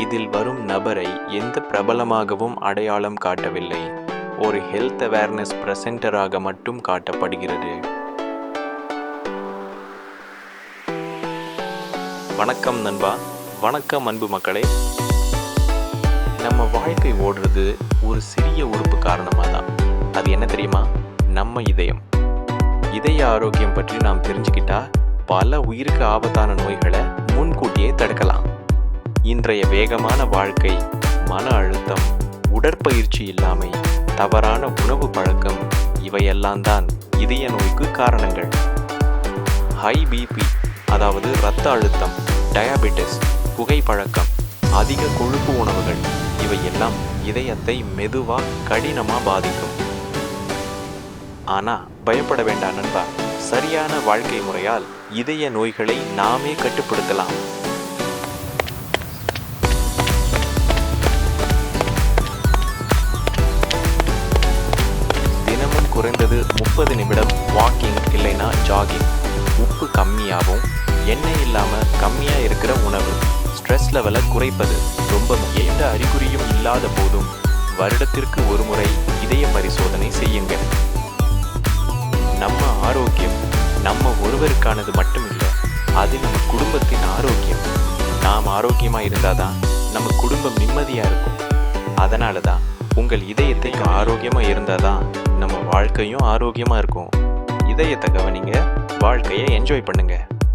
இதில் வரும் நபரை எந்த பிரபலமாகவும் அடையாளம் காட்டவில்லை. ஒரு ஹெல்த் அவேர்னஸ் பிரசன்டராக மட்டும் காட்டப்படுகிறது. வணக்கம் நண்பா. வணக்கம் அன்பு மக்களே. நம்ம வாழ்க்கை ஓடுறது ஒரு சிறிய உறுப்பு காரணமாக தான் அது என்ன தெரியுமா? நம்ம இதயம். இதய ஆரோக்கியம் பற்றி நாம் தெரிஞ்சுக்கிட்டா பல உயிருக்கு ஆபத்தான நோய்களை முன்கூட்டியே தடுக்கலாம். இன்றைய வேகமான வாழ்க்கை மன அழுத்தம் உடற்பயிற்சி இல்லாமை தவறான உணவு பழக்கம் இவையெல்லாம் தான் இதய நோய்க்கு காரணங்கள். ஹை பிபி அதாவது இரத்த அழுத்தம் டயாபெட்டிஸ் புகைப்பழக்கம் அதிக கொழுப்பு உணவுகள் இவையெல்லாம் இதயத்தை மெதுவா கடினமா பாதிக்கும். ஆனா பயப்பட வேண்டாம் நண்பா. சரியான வாழ்க்கை முறையால் இதய நோய்களை நாமே கட்டுப்படுத்தலாம். குறைந்தது முப்பது நிமிடம் வாக்கிங் இல்லைன்னா ஜாகிங் உப்பு கம்மியாகவும் எண்ணெய் இல்லாமல் கம்மியாக இருக்கிற உணவு. ஸ்ட்ரெஸ் லெவலை குறைப்பது ரொம்ப எந்த அறிகுறியும் இல்லாத போதும் வருடத்திற்கு ஒரு முறை இதய பரிசோதனை செய்யுங்க நம்ம ஆரோக்கியம் நம்ம ஒருவருக்கானது மட்டும் இல்லை அது நம்ம குடும்பத்தின் ஆரோக்கியம். நாம் ஆரோக்கியமாக இருந்தால் தான் நம்ம குடும்பம் நிம்மதியாக இருக்கும். அதனால தான் உங்கள் இதயத்தை ஆரோக்கியமாக இருந்தால் தான் நம்ம வாழ்க்கையும் ஆரோக்கியமாக இருக்கும். இதயத்தை கவனிங்க வாழ்க்கையை என்ஜாய் பண்ணுங்கள்